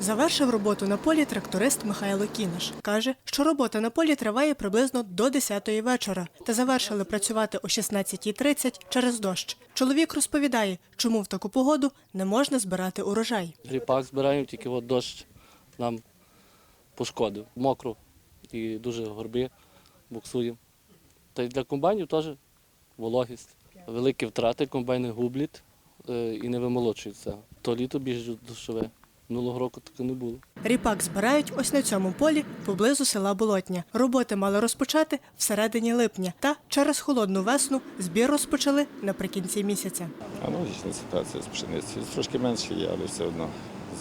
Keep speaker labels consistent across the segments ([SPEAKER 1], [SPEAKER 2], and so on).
[SPEAKER 1] Завершив роботу на полі тракторист Михайло Кінаш. Каже, що робота на полі триває приблизно до 10-ї вечора, та завершили працювати о 16.30 через дощ. Чоловік розповідає, чому в таку погоду не можна збирати урожай.
[SPEAKER 2] Ріпак збираємо, тільки от дощ нам пошкодив. Мокро і дуже горби буксуємо. Та й для комбайнів теж вологість. Великі втрати, комбайни гублять е, і не вимолочуються. То літо більш дощове. Минулого року таке не було.
[SPEAKER 1] Ріпак збирають ось на цьому полі поблизу села Болотня. Роботи мали розпочати всередині липня. Та через холодну весну збір розпочали наприкінці місяця.
[SPEAKER 3] Аналогічна ситуація з пшеницею. Трошки менше є, але все одно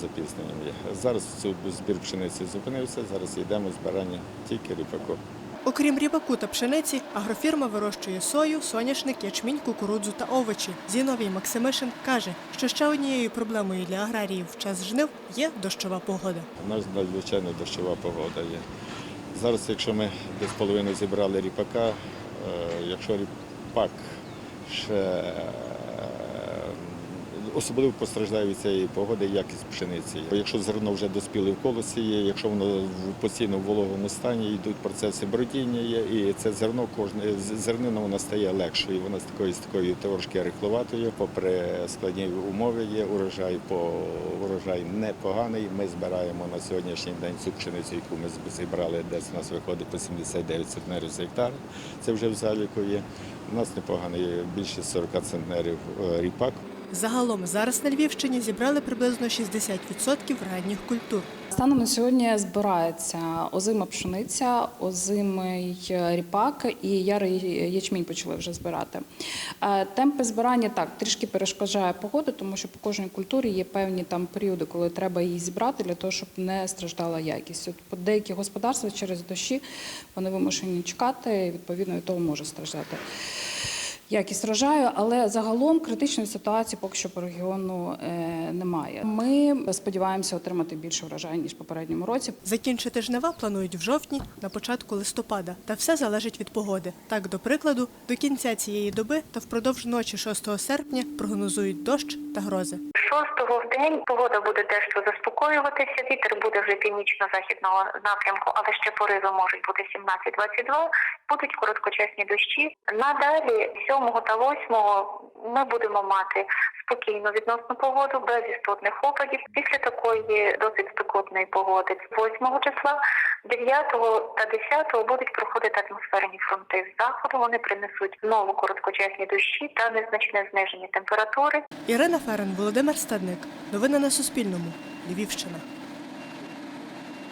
[SPEAKER 3] запізненням є. Зараз цю збір пшениці зупинився, зараз йдемо збирання тільки ріпаку.
[SPEAKER 1] Окрім ріпаку та пшениці, агрофірма вирощує сою, соняшник, ячмінь, кукурудзу та овочі. Зіновій Максимишин каже, що ще однією проблемою для аграріїв в час жнив є дощова погода.
[SPEAKER 3] У нас надзвичайно дощова погода є. Зараз, якщо ми десь половину зібрали ріпака, е, якщо ріпак ще особливо постраждає від цієї погоди якість пшениці. Якщо зерно вже доспіле в колосі є, якщо воно в постійно вологому стані, йдуть процеси бродіння і це зерно кожне зернина вона стає легшою. Вона з такою з такою трошки рихловатою. Попри складні умови є урожай по урожай непоганий. Ми збираємо на сьогоднішній день цю пшеницю, яку ми зібрали, десь у нас виходить по 79 центнерів з гектара. Це вже в заліку є. У нас непоганий більше 40 центнерів е, ріпак.
[SPEAKER 1] Загалом зараз на Львівщині зібрали приблизно 60% ранніх культур.
[SPEAKER 4] Станом на сьогодні збирається озима пшениця, озимий ріпак і ярий ячмінь почали вже збирати. Е, Темпи збирання так трішки перешкоджає погода, тому що по кожній культурі є певні там періоди, коли треба її зібрати для того, щоб не страждала якість. От по деякі господарства через дощі вони вимушені чекати, відповідно від того може страждати. Якість врожаю, але загалом критичної ситуації поки що по регіону е, немає. Ми сподіваємося отримати більше врожаю ніж попередньому році.
[SPEAKER 1] Закінчити жнива планують в жовтні на початку листопада. Та все залежить від погоди. Так, до прикладу, до кінця цієї доби та впродовж ночі 6 серпня прогнозують дощ та грози.
[SPEAKER 5] Шостого в день погода буде дещо заспокоюватися. Вітер буде вже північно-західного напрямку, але ще пориви можуть бути 17-22. Будуть короткочасні дощі. Надалі 7 та 8 ми будемо мати спокійну відносну погоду без істотних опадів. Після такої досить спекотної погоди 8 числа, 9 та 10 будуть проходити атмосферні фронти з заходу. Вони принесуть знову короткочасні дощі та незначне зниження температури.
[SPEAKER 1] Ірина Ферен, Володимир Стадник. Новини на Суспільному. Львівщина.